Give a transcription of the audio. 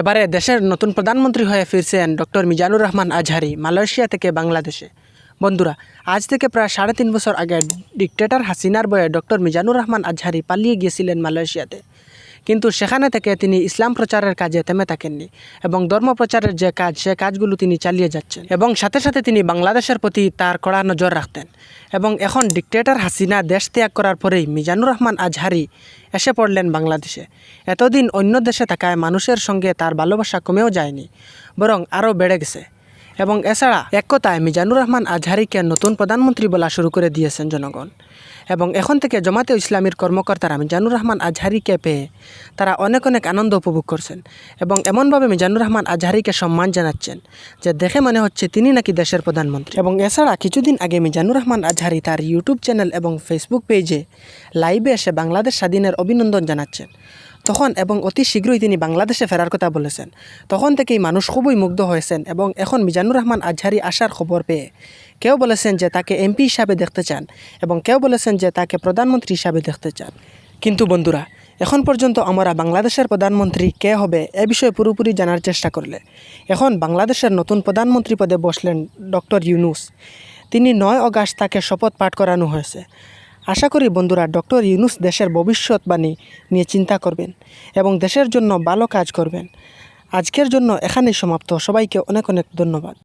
এবারে দেশের নতুন প্রধানমন্ত্রী হয়ে ফিরছেন ডক্টর মিজানুর রহমান আজহারি, মালয়েশিয়া থেকে বাংলাদেশে। বন্ধুরা, আজ থেকে প্রায় সাড়ে তিন বছর আগে ডিকটেটর হাসিনার বয়ে ডক্টর মিজানুর রহমান আজহারি পালিয়ে গিয়েছিলেন মালয়েশিয়াতে। কিন্তু সেখানে থেকে তিনি ইসলাম প্রচারের কাজে থেমে থাকেননি এবং ধর্ম প্রচারের যে কাজ, সে কাজগুলো তিনি চালিয়ে যাচ্ছেন। এবং সাথে সাথে তিনি বাংলাদেশের প্রতি তার কড়া নজর রাখতেন। এবং এখন ডিকটেটর হাসিনা দেশ ত্যাগ করার পরেই মিজানুর রহমান আজহারি এসে পড়লেন বাংলাদেশে। এতদিন অন্য দেশে থাকায় মানুষের সঙ্গে তার ভালোবাসা কমেও যায়নি, বরং আরও বেড়ে গেছে। এবং এছাড়া এক কথায় মিজানুর রহমান আজহারিকে নতুন প্রধানমন্ত্রী বলা শুরু করে দিয়েছেন জনগণ। এবং এখন থেকে জমাতে ইসলামীর কর্মকর্তারা মিজানুর রহমান আজহারিকে পেয়ে তারা অনেক অনেক আনন্দ উপভোগ করছেন এবং এমনভাবে মিজানুর রহমান আজহারিকে সম্মান জানাচ্ছেন যে দেখে মনে হচ্ছে তিনি নাকি দেশের প্রধানমন্ত্রী। এবং এছাড়া কিছুদিন আগে মিজানুর রহমান আজহারি তার ইউটিউব চ্যানেল এবং ফেসবুক পেজে লাইভে এসে বাংলাদেশ স্বাধীনের অভিনন্দন জানাচ্ছেন। তখন এবং অতি শীঘ্রই তিনি বাংলাদেশে ফেরার কথা বলেছেন। তখন থেকেই মানুষ খুবই মুগ্ধ হয়েছেন এবং এখন মিজানুর রহমান আজহারি আসার খবর পেয়ে। কেউ বলেছেন যে তাকে এমপি হিসাবে দেখতে চান এবং কেউ বলেছেন যে তাকে প্রধানমন্ত্রী হিসাবে দেখতে চান। কিন্তু বন্ধুরা, এখন পর্যন্ত আমরা বাংলাদেশের প্রধানমন্ত্রী কে হবে এ বিষয়ে পুরোপুরি জানার চেষ্টা করলে। এখন বাংলাদেশের নতুন প্রধানমন্ত্রী পদে বসলেন ডক্টর ইউনুস। তিনি নয় অগাস্ট তাকে শপথ পাঠ করানো হয়েছে। আশা করি বন্ধুরা ডক্টর ইউনুস দেশের ভবিষ্যৎবাণী নিয়ে চিন্তা করবেন এবং দেশের জন্য ভালো কাজ করবেন। আজকের জন্য এখানেই সমাপ্ত। সবাইকে অনেক অনেক ধন্যবাদ।